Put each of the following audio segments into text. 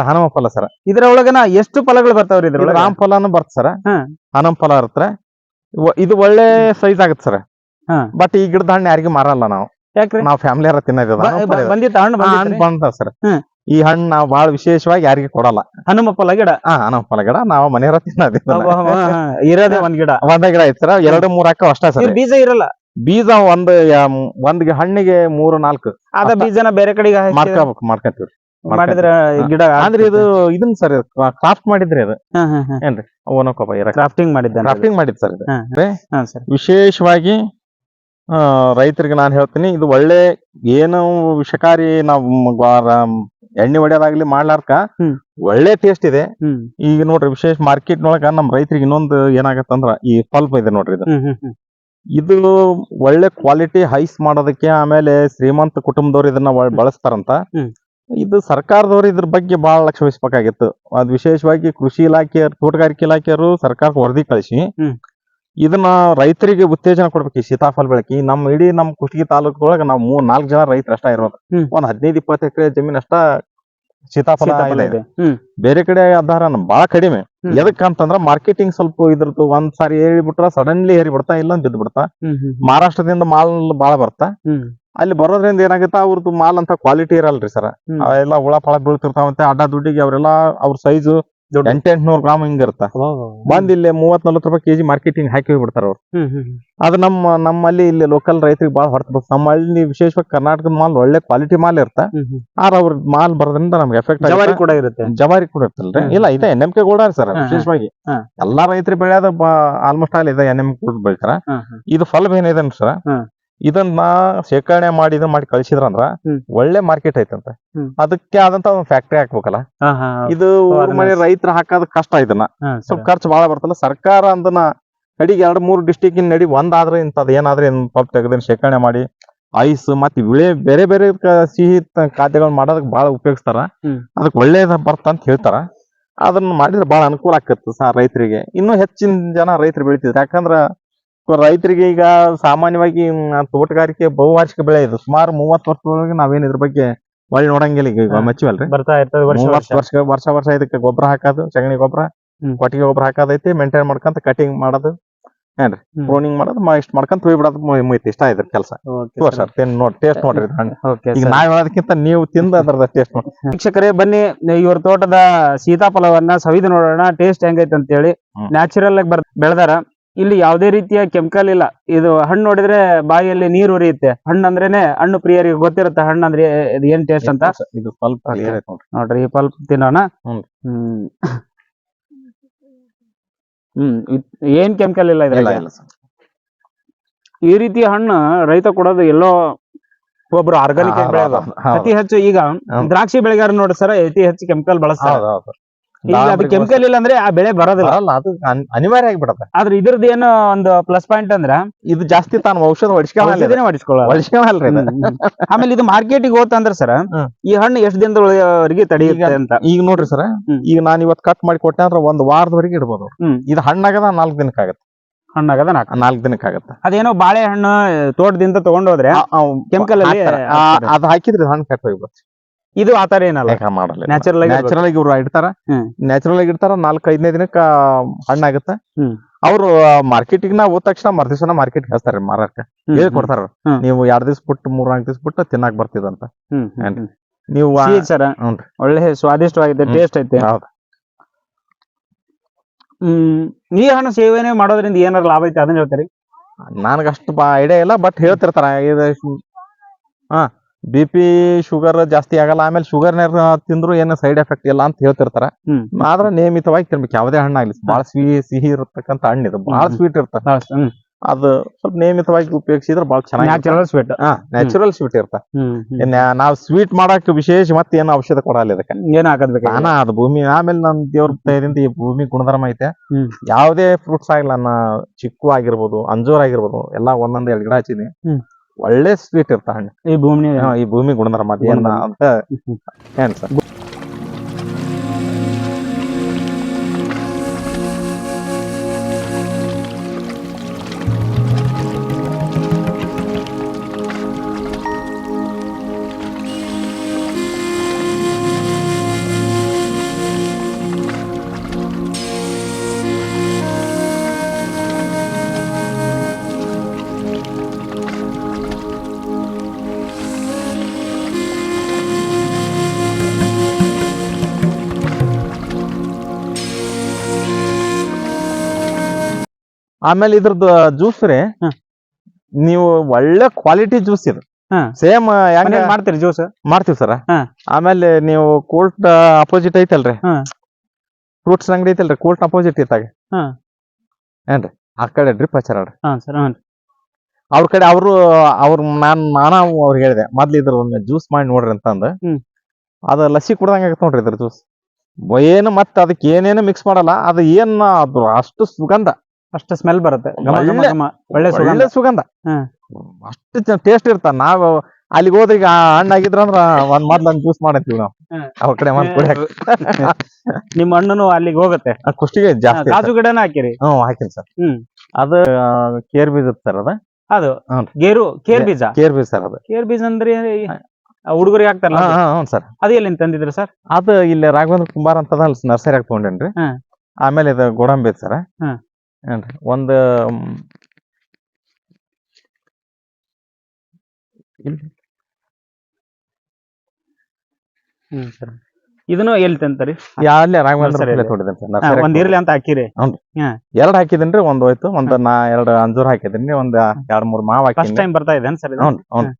ಹನುಮ ಫಲ ಸರ್. ಇದ್ರೊಳಗನ ಎಷ್ಟು ಫಲಗಳು ಬರ್ತಾವ್ರಿ ರೀ ಇದ್ರೊಳಗ? ರಾಮ್ ಫಲಾನು ಬರ್ತ ಸರ್. ಹನುಮ ಫಲ ಇರುತ್ತೆ ಇವ- ಇದು ಒಳ್ಳೆ ಸೈಜ್ ಆಗತ್ತೆ ಸರ್. ಬಟ್ ಈ ಗಿಡದ ಹಣ್ಣು ಯಾರಿಗೂ ಮಾರಲ್ಲ ನಾವು. ನಾವು ಫ್ಯಾಮಿಲಿ ಯಾರ ತಿನ್ನೋದು ಬಂದ ಸರ್. ಈ ಹಣ್ಣು ನಾವು ಬಹಳ ವಿಶೇಷವಾಗಿ ಯಾರಿಗೆ ಕೊಡಲ್ಲ. ಹನುಮ ಫಲ ಗಿಡ? ಹಾ ಹನುಮ ಫಲ ಗಿಡ. ನಾವು ಮನೆಯವರ ತಿನ್ನೋದು ಇದನ್ನ. ಅಬ್ಬಾ, ಹಾ, ಹಾ, ಇರೋದೇ ಒಂದ್ ಗಿಡ. ಒಂದ ಗಿಡ ಐತಿ ಸರ್. ಎರಡು ಮೂರ್ ಹಾಕೋ ಅಷ್ಟೇ ಸರ್. ಬೀಜ ಇರಲ್ಲ? ಬೀಜ ಒಂದ್ ಒಂದ್ ಹಣ್ಣಿಗೆ ಮೂರು ನಾಲ್ಕು. ಅದ. ಬೀಜನ ಬೇರೆ ಕಡೆಗೆ ಮಾಡ್ಕೋಬೇಕು ಮಾಡ್ಕೊಂತೀವಿ ಮಾಡಿದ್ರ ಗಿಡ ಅಂದ್ರೆ ಇದು ಇದನ್ ಸರ್ ಕ್ರಾಫ್ಟ್ ಮಾಡಿದ್ರಿ ಅದು? ಓನಕೋಪ ಕ್ರಾಫ್ಟಿಂಗ್ ಮಾಡಿದ್ದಾನೆ ಕ್ರಾಫ್ಟಿಂಗ್ ಮಾಡಿದ್ ಸರ್ ವಿಶೇಷವಾಗಿ ಆ, ರೈತರಿಗೆ ನಾನು ಹೇಳ್ತೀನಿ ಇದು ಒಳ್ಳೆ ಏನು ವಿಷಕಾರಿ ನಾವು ಎಣ್ಣೆ ಹೊಡೆಯೋದಾಗ್ಲಿ ಮಾಡ್ಲಾರ್ಕ ಒಳ್ಳೆ ಟೇಸ್ಟ್ ಇದೆ. ಈಗ ನೋಡ್ರಿ ವಿಶೇಷ ಮಾರ್ಕೆಟ್ ನೊಳಗ ನಮ್ ರೈತರಿಗೆ ಇನ್ನೊಂದು ಏನಾಗತ್ತಂದ್ರ ಈ ಪಲ್ಪ್ ಇದೆ ನೋಡ್ರಿ ಇದು. ಇದು ಒಳ್ಳೆ ಕ್ವಾಲಿಟಿ ಹೈಸ್ ಮಾಡೋದಕ್ಕೆ ಆಮೇಲೆ ಶ್ರೀಮಂತ ಕುಟುಂಬದವ್ರು ಇದನ್ನ ಬಳಸ್ತಾರಂತ. ಇದು ಸರ್ಕಾರದವರು ಇದ್ರ ಬಗ್ಗೆ ಬಹಳ ಲಕ್ಷ್ಯ ವಹಿಸಬೇಕಾಗಿತ್ತು ಅದ್ ವಿಶೇಷವಾಗಿ ಕೃಷಿ ಇಲಾಖೆ ತೋಟಗಾರಿಕೆ ಇಲಾಖೆಯವರು ಸರ್ಕಾರಕ್ಕೆ ವರದಿ ಕಳಿಸಿ ಇದನ್ನ ರೈತರಿಗೆ ಉತ್ತೇಜನ ಕೊಡ್ಬೇಕು ಈ ಸೀತಾಫಲ ಬೆಳಕಿ. ನಮ್ಮ ಇಡೀ ನಮ್ಮ ಕುಷ್ಟಗಿ ತಾಲೂಕೊಳಗ ನಾವು ಮೂರ್ ನಾಲ್ಕು ಜನ ರೈತರ ಅಷ್ಟ ಇರೋದು. ಒಂದ್ ಹದಿನೈದು ಇಪ್ಪತ್ತು ಎಕರೆ ಜಮೀನ್ ಅಷ್ಟ ಸೀತಾಫಲ ಇದೆ. ಬೇರೆ ಕಡೆ ಆಧಾರ ಬಹಳ ಕಡಿಮೆ. ಎದಕ್ಕಂತಂದ್ರ ಮಾರ್ಕೆಟಿಂಗ್ ಸ್ವಲ್ಪ ಇದ್ರದ್ದು ಒಂದ್ ಸಾರಿ ಏರಿಬಿಟ್ರ ಸಡನ್ಲಿ ಏರಿ ಬಿಡ್ತಾ ಇಲ್ಲ ಬಿದ್ದು ಬಿಡ್ತಾ. ಹ್ಮ್ ಹ್ಮ್ ಮಹಾರಾಷ್ಟ್ರದಿಂದ ಮಾಲ್ ಬಹಳ ಬರ್ತಾ. ಅಲ್ಲಿ ಬರೋದ್ರಿಂದ ಏನಾಗುತ್ತೆ ಅವ್ರದ್ದು ಮಾಲ್ ಅಂತ ಕ್ವಾಲಿಟಿ ಇರಲ್ರಿ ಸರ್ ಎಲ್ಲ ಅವೆಲ್ಲ ಹುಳ ಫಳ ಬೀಳ್ತಿರ್ತಾವಂತೆ ಅಡ್ಡ ದುಡ್ಡಿಗೆ ಅವರೆಲ್ಲ ಅವ್ರ ಸೈಜ್ ದೊಡ್ಡ- ಎಂಟೆಂಟ್ನೂರ್ ಗ್ರಾಮ್ ಹಿಂಗಿರ್ತ ಬಂದ್ ಇಲ್ಲಿ ಮೂವತ್ ನಲ್ವತ್ತು ರೂಪಾಯಿ ಕೆಜಿ ಮಾರ್ಕೆಟಿಂಗ್ ಹಾಕಿ ಹೋಗ್ಬಿಡ್ತಾರ ಅವ್ರು. ಅದು ನಮ್ಮ ನಮ್ಮಲ್ಲಿ ಇಲ್ಲಿ ಲೋಕಲ್ ರೈತರಿಗೆ ಬಾಳ ಹೊರತು ನಮ್ಮ ಹಳ್ಳಿ ವಿಶೇಷವಾಗಿ ಕರ್ನಾಟಕದ ಮಾಲ್ ಒಳ್ಳೆ ಕ್ವಾಲಿಟಿ ಮಾಲ್ ಇರ್ತ. ಆರ್ ಅವ್ರ ಮಾಲ್ ಬರೋದ್ರಿಂದ ನಮ್ಗೆ ಎಫೆಕ್ಟ್ ಜವಾರಿ ಕೂಡ ಇರುತ್ತೆ ಜವಾರಿ ಕೂಡ ಇರ್ತಲ್ರಿ. ಇಲ್ಲ ಇದೆ ಎನ್ ಎಂ ಕೆ ಕೂಡ ಸರ್. ವಿಶೇಷವಾಗಿ. ಎಲ್ಲಾ ರೈತರು ಬೆಳೆಯೋದು ಆಲ್ಮೋಸ್ಟ್ ಆಲ್ ಇದೆ ಎನ್ ಎಂ ಕೂಡ ಬೆಳಿತಾರ. ಇದು ಫಲ ಏನಿದೆ ಸರ್. ಇದನ್ನ ಶೇಖರಣೆ ಮಾಡಿ ಇದನ್ನ ಮಾಡಿ ಕಳ್ಸಿದ್ರಂದ್ರ ಅಂದ್ರ ಒಳ್ಳೆ ಮಾರ್ಕೆಟ್ ಐತಂತ. ಹ್ಮ್. ಅದಕ್ಕೆ ಆದಂತ ಒಂದು ಫ್ಯಾಕ್ಟ್ರಿ ಹಾಕ್ಬೇಕಲ್ಲ. ಇದು ಊರ್ ಮನೆ ರೈತರ ಹಾಕೋದ್ ಕಷ್ಟ ಇದನ್ನ. ಸ್ವಲ್ಪ. ಖರ್ಚು ಬಹಳ ಬರ್ತಲ್ಲ. ಸರ್ಕಾರ ಅದನ್ನ ಕಡಿಗೆ ಎರಡ್ ಮೂರು ಡಿಸ್ಟಿಕ್ ನಡಿ ಒಂದಾದ್ರೆ ಇಂಥದ್ ಏನಾದ್ರೆ ಪಾಪ ತೆಗೆದ್ರೆ ಶೇಖರಣೆ ಮಾಡಿ ಐಸ್ ಮತ್ತೆ ವಿಳೆ ಬೇರೆ ಬೇರೆ ಕ- ಸಿಹಿ ತ- ಖಾದ್ಯಗಳನ್ನ ಮಾಡೋದಕ್ಕೆ ಬಹಳ ಉಪಯೋಗಿಸ್ತಾರ. ಹ್ಮ್. ಅದಕ್ಕೆ ಒಳ್ಳೇದ ಬರ್ತ ಅಂತ ಹೇಳ್ತಾರ. ಅದನ್ನ ಮಾಡಿದ್ರೆ ಬಹಳ ಅನುಕೂಲ ಆಕತ್ತು ರೈತರಿಗೆ. ಇನ್ನೂ ಹೆಚ್ಚಿನ ಜನ ರೈತರು ಬೆಳಿತಿದ್ರು. ಯಾಕಂದ್ರ ರೈತರಿಗೆ ಈಗ ಸಾಮಾನ್ಯವಾಗಿ ತೋಟಗಾರಿಕೆ ಬಹುವಾರ್ಷಿಕ ಬೆಳೆ ಇದು. ಸುಮಾರು ಮೂವತ್ತು ವರ್ಷದೊಳಗೆ ನಾವೇನ್ ಇದ್ರ ಬಗ್ಗೆ ಒಳ್ಳೆ ನೋಡಂಗಿಲ್ಲ ಈಗ. ಮಚ್ಚಿವಲ್ರಿ. ಬರ್ತಾ ಇರ್ತದೆ ವರ್ಷ ವರ್ಷ. ವರ್ಷ ವರ್ಷ ವರ್ಷ ಇದಕ್ಕೆ ಗೊಬ್ಬರ ಹಾಕೋದು ಸಗಣಿ ಗೊಬ್ಬರ ಕೊಟ್ಟಿಗೆ ಗೊಬ್ಬರ ಹಾಕೋದೈತಿ ಮೇಂಟೈನ್ ಮಾಡ್ಕೊಂತ ಕಟಿಂಗ್ ಮಾಡೋದು. ಏನ್ರಿ? ಪ್ರೋನಿಂಗ್ ಮಾಡೋದು ಇಷ್ಟು ಮಾಡ್ಕೊಂತ ಹೋಗ್ಬಿಡೋದು ಬಿಡೋದು ಇಷ್ಟ ಇದ್ರ ಕೆಲಸ. ಸರ್. ನೋಡಿ ಟೇಸ್ಟ್ ನೋಡ್ರಿ ಈಗ ನಾವು ಹೇಳೋದಕ್ಕಿಂತ ನೀವು ತಿಂದ ಅದ್ರದ ಟೇಸ್ಟ್ ನೋಡಿ. ವೀಕ್ಷಕರೇ ಬನ್ನಿ ಇವ್ರ ತೋಟದ ಸೀತಾಫಲವನ್ನ ಸವಿದು ನೋಡೋಣ ಟೇಸ್ಟ್ ಹೆಂಗೈತೆ ಅಂತ ಹೇಳಿ ನ್ಯಾಚುರಲ್ ಆಗಿ ಬರ್ ಬೆಳೆದಾರ. ಇಲ್ಲಿ ಯಾವುದೇ ರೀತಿಯ ಕೆಮಿಕಲ್ ಇಲ್ಲ. ಇದು ಹಣ್ಣು ನೋಡಿದ್ರೆ ಬಾಯಿಯಲ್ಲಿ ನೀರು ಉರಿಯುತ್ತೆ. ಹಣ್ಣು ಅಂದ್ರೇನೆ ಹಣ್ಣು ಪ್ರಿಯರಿಗೆ ಗೊತ್ತಿರುತ್ತೆ. ಹಣ್ಣು ಅಂದ್ರೆ ಇದು ಏನ್ ಟೇಸ್ಟ್ ಅಂತ? ಇದು ಪಲ್ಪ್. ನೋಡ್ರಿ. ಈ ಪಲ್ಪ್ ತಿನ್ನೋಣ. ಹ್ಮ್. ಹ್ಮ್. ಏನ್ ಕೆಮಿಕಲ್ ಇಲ್ಲ sir. ಈ ರೀತಿಯ ಹಣ್ಣು ರೈತ ಕೊಡೋದು ಎಲ್ಲೋ ಒಬ್ರು ಆರ್ಗಾನಿಕ್. ಅತಿ ಹೆಚ್ಚು ಈಗ ದ್ರಾಕ್ಷಿ ಬೆಳೆಗಾರ ನೋಡಿ ಸರ್ ಅತಿ ಹೆಚ್ಚು ಕೆಮಿಕಲ್ ಬಳಸ್ತಾರೆ. ಅದು ಕೆಮಿಕಲ್ ಇಲ್ಲ ಅಂದ್ರೆ ಆ ಬೆಳೆ ಬರೋದಿಲ್ಲ ಅಲ್ಲ ಅದು ಅನ್- ಅನಿವಾರ್ಯ ಆಗಿಬಿಡುತ್ತೆ ಆದ್ರೆ ಇದ್ರದ್ದು ಏನೋ ಒಂದು ಪ್ಲಸ್ ಪಾಯಿಂಟ್ ಅಂದ್ರ ಇದು ಜಾಸ್ತಿ ತಾನು ಔಷಧ ಹೊಡಿಸ್ಕೊಳ್ಳಲ್ಲ ಔಷಧಿನೇ. ಹ್ಮ್, ಹ್ಮ್. ಆಮೇಲೆ ಇದು ಮಾರ್ಕೆಟಿಗೆ ಹೋತಂದ್ರ ಸರ್ ಹ್ಮ್. ಈ ಹಣ್ಣು ಎಷ್ಟು ದಿನದವರೆಗೆ ತಡೆಯುತ್ತೆ ಅಂತ ಈಗ ನೋಡ್ರಿ ಸರ್ ಹ್ಮ್. ಈಗ ನಾನು ಇವತ್ತು ಕಟ್ ಮಾಡಿ ಕೊಟ್ಟೆ ಅಂದ್ರೆ ಒಂದ್ ವಾರದವರೆಗೆ ಇಡ್ಬೋದು ಹ್ಮ್. ಇದು ಹಣ್ಣಾಗದ ನಾಲ್ಕು ದಿನಕ್ಕೆ ಆಗುತ್ತೆ ಹಣ್ಣಾಗದ ನಾಲ್ಕು ನಾಲ್ಕು ದಿನಕ್ಕೆ ಆಗುತ್ತೆ ಅದೇನೋ ಬಾಳೆಹಣ್ಣು ತೋಟದಿಂದ ತಗೊಂಡೋದ್ರೆ ಕೆಮಿಕಲ್ ಅಲ್ಲಿ ಹಾಕ್ತಾರೆ. ಆ- ಹಾಕ್ತಾರೆ. ಅದ್ ಹಾಕಿದ್ರೆ ಹಣ್ಣು ಕಟ್ ಹೋಗ್ಬಿಡುತ್ತೆ ಇದು ಆತರ ಏನಲ್ಲ. ಮಾಡಲ್ಲ. ನ್ಯಾಚುರಲ್ ಆಗಿ ನ್ಯಾಚುರಲ್ ಆಗಿ ಇವ್ರು ಇಡ್ತಾರ. ನ್ಯಾಚುರಲ್ ಆಗಿ ಇಡ್ತಾರ ನಾಲ್ಕು ಐದನೇ ದಿನಕ್ಕ ಹಣ್ಣಾಗತ್ತ. ಅವ್ರು ಮಾರ್ಕೆಟಿಗೆ ನಾ ಹೋದ ತಕ್ಷಣ ಮರ್ದಿವಸ ಮಾರ್ಕೆಟ್ ಹೇಳ್ತಾರೆ ಮಾರಾಟ. ಏನ್ ಹೇಳಿ ಕೊಡ್ತಾರ ನೀವು ಎರಡ್ ದಿವ್ಸ ಬಿಟ್ಟು ಮೂರ್ ನಾಲ್ಕು ದಿವ್ಸ ಬಿಟ್ಟು ತಿನ್ನಾಕ್ ಬರ್ತಿದಂತ? ನೀವು ಸರ. ಒಳ್ಳೆ ಸ್ವಾದಿಷ್ಟವಾಗಿದೆ ಟೇಸ್ಟ್ ಐತೆ. ಹ್ಮ್ ಈ ಹಣ್ಣು ಸೇವನೆ ಮಾಡೋದ್ರಿಂದ ಏನಾರ ಲಾಭ ಐತೆ ಅದನ್ನ ಹೇಳ್ತಾರೆ? ನನಗ ಅಷ್ಟು ಐಡಿಯಾ ಇಲ್ಲ ಬಟ್ ಹೇಳ್ತಿರ್ತಾರ. ಹಾ. ಬಿ ಪಿ ಶುಗರ್ ಜಾಸ್ತಿ ಆಗಲ್ಲ ಆಮೇಲೆ ಶುಗರ್ ತಿಂದ್ರು ಏನು ಸೈಡ್ ಎಫೆಕ್ಟ್ ಇಲ್ಲ ಅಂತ ಹೇಳ್ತಿರ್ತಾರ. ಆದ್ರೆ ನಿಯಮಿತವಾಗಿ ತಿನ್ಬೇಕು ಯಾವುದೇ ಹಣ್ಣಾಗ್ಲಿ ಬಹಳ ಸಿಹಿ ಸಿಹಿ ಇರತಕ್ಕಂತ ಹಣ್ಣು ಇದು ಬಹಳ. ಸ್ವೀಟ್ ಇರ್ತ. ಅದು ಸ್ವಲ್ಪ ನಿಯಮಿತವಾಗಿ ಉಪಯೋಗಿಸಿದ್ರೆ ಬಹಳ ಚೆನ್ನಾಗಿ ನ್ಯಾಚುರಲ್ ಸ್ವೀಟ್ ನ್ಯಾಚುರಲ್ ಸ್ವೀಟ್ ಇರ್ತ. ನಾವು ಸ್ವೀಟ್ ಮಾಡಕ್ ವಿಶೇಷ ಮತ್ತೆ ಏನು ಔಷಧ ಕೊಡಲ್ಲ ಇದಕ್ಕೆ. ಏನ್ ಹಾಕದ್ಬೇಕು ನಾನ ಅದು ಭೂಮಿ ಆಮೇಲೆ ನನ್ ದೇವ್ರ ದಯದಿಂದ ಈ ಭೂಮಿ ಗುಣಧರ್ಮ ಐತೆ. ಯಾವದೇ ಫ್ರೂಟ್ಸ್ ಆಗಿಲ್ಲ ನಾ ಚಿಕ್ಕು ಆಗಿರ್ಬೋದು ಅಂಜೂರ್ ಆಗಿರ್ಬೋದು ಎಲ್ಲಾ ಒಂದೊಂದ್ ಎರಡು ಗಿಡ ಹಚ್ಚಿನಿ. ಒಳ್ಳೆ ಸ್ವೀಟ್ ಇರ್ತ ಹಣ್ಣು ಈ ಭೂಮಿ ಈ ಭೂಮಿ ಗುಣಧರ್ಮ ಅದ್ ಏನ್. ಅಂತ ಏನ್ ಸರ್ ಆಮೇಲೆ ಇದ್ರದ್ದು ಜ್ಯೂಸ್ ರೀ ನೀವು ಒಳ್ಳೆ ಕ್ವಾಲಿಟಿ ಜ್ಯೂಸ್ ಇದು. ಸೇಮ್ ಹೆಂಗ ಮಾಡ್ತೀರಿ ಜ್ಯೂಸ್ ಮಾಡ್ತೀವಿ ಸರ್. ಆಮೇಲೆ ನೀವು ಕೋರ್ಟ್ ಅಪೋಸಿಟ್ ಐತಲ್ರಿ. ಹಾ. ಫ್ರೂಟ್ಸ್ ಅಂಗಡಿ ಐತಲ್ರಿ ಕೋರ್ಟ್ ಅಪೋಸಿಟ್ ಇತ್ತಾಗ. ಏನ್ರಿ ಆ ಕಡೆ ಡ್ರಿಪ್ ಹಚ್ಚಾರ ಹಾ ಸರ್ ಹ್ಞೂ ಅವ್ರ ಕಡೆ ಅವರು ಅವ್ರ ನಾನ್ ನಾನ ಅವ್ರಿಗೆ ಹೇಳಿದೆ ಮೊದ್ಲು ಇದ್ರ ಒಮ್ಮೆ ಜ್ಯೂಸ್ ಮಾಡಿ ನೋಡ್ರಿ ಅಂತಂದು. ಅದ ಲಸಿ ಕುಡ್ದಂಗ ಆಗತ್ತೆ ನೋಡ್ರಿ ಇದ್ರ ಜ್ಯೂಸ್ ಏನು ಮತ್ತೆ ಅದಕ್ಕೆ ಏನೇನು ಮಿಕ್ಸ್ ಮಾಡಲ್ಲ ಅದು ಏನ್ ಅದು ಅಷ್ಟು ಸುಗಂಧ. ಅಷ್ಟು ಸ್ಮೆಲ್ ಬರುತ್ತೆ. ಘಮ ಘಮ ಒಳ್ಳೆ- ಘಮ ಒಳ್ಳೆ ಸುಗಂಧ ಒಳ್ಳೆ ಸುಗಂಧ. ಹ್ಮ್. ಅಷ್ಟು ಟೇಸ್ಟ್ ಇರ್ತ ನಾವು ಅಲ್ಲಿಗೆ ಹೋದ್ರೆ ಈಗ ಹಣ್ಣಾಗಿದ್ರ ಅಂದ್ರ ಒಂದ್ ಮೊದ್ಲು ಒಂದ್ ಜ್ಯೂಸ್ ಮಾಡತ್ತೀವಿ ನಾವು. ಹ್ಮ್. ಅವ್ರ ಕಡೆ ಒಂದ್ ಕುಡಿಯಾಕ ನಿಮ್ಮ ಹಣ್ಣುನು ಅಲ್ಲಿಗೆ ಹೋಗುತ್ತೆ. ಆ ಕುಷ್ಟಿಗೆ ಹಾ, ಜಾಸ್ತಿ ಕಾಜು ಗಿಡನ ಹಾಕಿರಿ. ಹ್ಮ್ ಹಾಕಿರಿ ಸರ್. ಹ್ಮ್. ಅದು ಕೇರ್ ಬೀಜ ಸರ್ ಅದ? ಅದು. ಗೇರು ಕೇರ್ ಬೀಜ. ಕೇರ್ ಬೀಜ ಸರ್ ಅದು. ಕೇರ್ ಬೀಜ ಅಂದ್ರೆ ಹುಡುಗರಿಗೆ ಹಾಕ್ತಾರಲ್ಲ ಹಾ ಅದು. ಹ್ಞೂ ಸರ್. ಅದು ಎಲ್ಲಿ ತಂದಿದ್ರಿ ಸರ್? ಅದು ಇಲ್ಲಿ ರಾಘವೇಂದ್ರ ಕುಂಬಾರ್ ಅಂತ ನರ್ಸರಿ ಆಗಿ ತಗೊಂಡೇನ್ರಿ. ಹ್ಮ್. ಆಮೇಲೆ ಇದು ಗೋಡಂಬಿ ಸರ್. ಹ್ಮ್. ಏನ್ರಿ? ಒಂದು ಹ್ಮ್ ಸರ್. ಇದನ್ನು ಎಲ್ಲಿ ತಂತರಿ ಯಾವ್ಲೆ ರಾಘವೇಂದ್ರ ಒಂದ್ ಇರ್ಲಿ ಅಂತ ಹಾಕಿರಿ. ಎರಡ್ ಹಾಕಿದೇನ್ರಿ ಒಂದ್ ಹೋಯ್ತು ಒಂದ್ ನಾ ಎರಡ್ ಅಂಜೂರ್ ಹಾಕಿದೇನ್ರಿ ಒಂದ್ ಎರಡ್ ಮೂರ್ ಮಾವ್ ಹಾಕಿನಿ. ಟೈಮ್ ಬರ್ತಾ ಇದೆ? ಸರ್? ಹ್ಞೂ ಹ್ಞೂ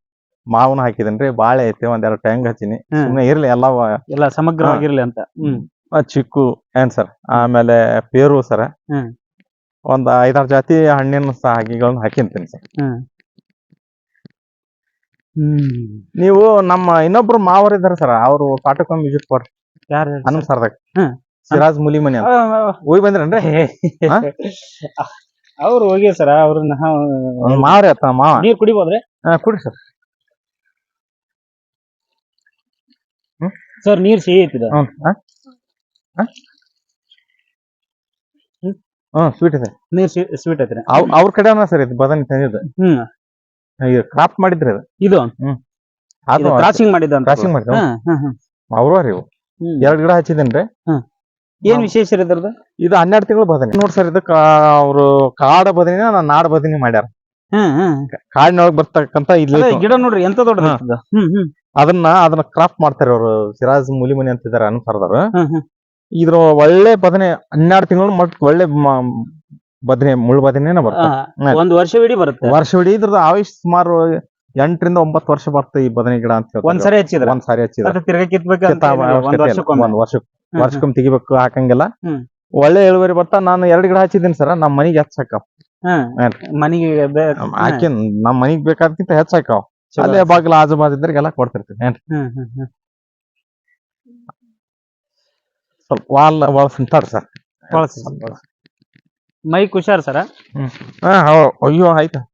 ಮಾವನ ಹಾಕಿದೇನ್ರಿ ಬಾಳೆ ಐತಿ ಒಂದ್ ಎರಡ್ ಟೆಂಗ್ ಹಚ್ಚಿನಿ. ಇರ್ಲಿ ಸುಮ್ನೆ ಇರ್ಲಿ ಎಲ್ಲ ಎಲ್ಲ ಸಮಗ್ರವಾಗಿರ್ಲಿ ಅಂತ. ಹ್ಮ್. ಚಿಕ್ಕು ಏನ್ ಸರ್ ಆಮೇಲೆ ಪೇರು ಸರ್. ಒಂದ್ ಐದಾರು ಜಾತಿ ಹಣ್ಣಿನ ಸಾಗಿಗಳನ್ನ ಹಾಕಿಂತೀನಿ ಸರ್ ನೀವು ನಮ್ಮ ಇನ್ನೊಬ್ರು ಮಾವರ್ ಇದಾರೆ ಸರ್ ಅವ್ರು ಕಾಟಕ್ಕೊಮ್ಮೆ ವಿಸಿಟ್ ಕೊಡ್ರಿ. ಯಾರು ಸರ್ದಾಗ. ಸಿರಾಜ್ ಮುಲಿಮನಿ ಅಂತ. ಹೋಗಿ ಬಂದ್ರೇನ್ರಿ? ಅವ್ರು ಹೋಗಿ ಸರ್ ಅವ್ನ್ ಮಾವ್ರಿ ಆತ ಮಾವ. ನೀರ್ ಕುಡಿಬೋದ್ರಿ? ಹಾ, ಕುಡಿ ಸರ್. ಸರ್ ನೀರ್ ಸಿಹಿ ಐತಿದ ಹ್ಞೂ ಹಾ? ಹಾ? ಸ್ವೀಟ್ ಇದೆ. ನೀರ್ ಸ್ವೀಟ್ ಐತ್ರಿ. ಅವ್ ಅವ್ರ ಕಡೆನ ಸರ್ ಇದು ಬದನೆ ತಂದಿದ್ದು ಹ್ಮ್. ಈಗ ಕ್ರಾಫ್ಟ್ ಮಾಡಿದ್ರಿ ಅದು. ಇದು? ಅದು ಕ್ರಾಸಿಂಗ್ ಮಾಡಿದ ಕ್ರಾಸಿಂಗ್ ಹ್ಮ್, ಹ್ಮ್, ಹ್ಮ್. ಅವ್ರು ರೀ ಇವು. ಹ್ಮ್. ಎರಡ್ ಗಿಡ ಹಚ್ಚಿದೇನ್ರಿ. ಏನ್ ವಿಶೇಷ ರೀ ಇದ್ರದ್ದು? ಇದು ಹನ್ನೆರಡು ತಿಂಗಳು ಬದನೆ ನೋಡ್ ಸರ್ ಇದು ಅವರು ಕಾಡ ಬದನಿ ನಾಡ ಬದನಿ ಮಾಡ್ಯಾರ. ಹ್ಮ್ ಹ್ಮ್ ಕಾಡಿನೊಳಗ್ ಬರ್ತಕ್ಕಂತ ಇಲ್ಲಿ ಗಿಡ ನೋಡ್ರಿ ಎಂತ ಹ್ಮ್ ಹ್ಮ್. ಅದನ್ನ ಅದನ್ನ ಕ್ರಾಫ್ಟ್ ಮಾಡ್ತಾರೆ ಅವರು. ಸಿರಾಜ್ ಮುಲಿಮನಿ ಅಂತಿದ್ದಾರೆ ಅನ್ಸರ್ದವ್ರು ಹ್ಮ್ ಹ್ಮ್ ಇದ್ರ ಒಳ್ಳೆ ಬದನೆ ಹನ್ನೆರಡು ತಿಂಗಳು ಮಟ್ ಒಳ್ಳೆ ಬದನೆ ಮುಳ್ಳು ಬದನೆನ ಬರ್ತದೆ. ಒಂದ್ ವರ್ಷವಿಡೀ ಬರುತ್ತೆ. ವರ್ಷ ಇಡೀ ಇದ್ರದ್ದು ಆಯುಷ್ ಸುಮಾರು ಎಂಟರಿಂದ ಒಂಬತ್ತು ವರ್ಷ ಬರ್ತದೆ ಈ ಬದನೆ ಗಿಡ ಅಂತ ಹೇಳ್ತಾರೆ. ಒಂದ್ ಸರಿ ಹಚ್ಚಿದ್ರ. ಒಂದ್ ಸಾರಿ ಹಚ್ಚಿದ್ರೆ ಒಂದ್ ವರ್ಷ ವರ್ಷಕ್ಕೊಮ್ಮೆ ತೆಗಿಬೇಕು ಹಾಕಂಗಿಲ್ಲ. ಒಳ್ಳೆ ಇಳುವರಿ ಬರ್ತಾ ನಾನು ಎರಡು ಗಿಡ ಹಚ್ಚಿದ್ದೀನಿ ಸರ್ ನಮ್ಮ ಮನೆಗೆ ಹೆಚ್ಚಾಕ ಮನೆಗೆ ಹಾಕಿ ನಮ್ಮ ಮನಿಗ್ ಬೇಕಾದಕ್ಕಿಂತ ಹೆಚ್ಚಾಕ. ಅಲ್ಲೇ ಬಾಗಿಲು ಆಜು ಬಾಜು ಇದ್ರಿಗೆಲ್ಲ ಕೊಡ್ತಿರ್ತೀನಿ ಸ್ವಲ್ಪ ವಾಲ್ ಬಳಸ್ ಅಂತಾರ ಸರ್. ಬಳಸಿ. ಮೈಕ್ ಹುಷಾರ್ ಸರ? ಹಾ ಹೌ- ಅಯ್ಯೋ ಆಯ್ತಾ.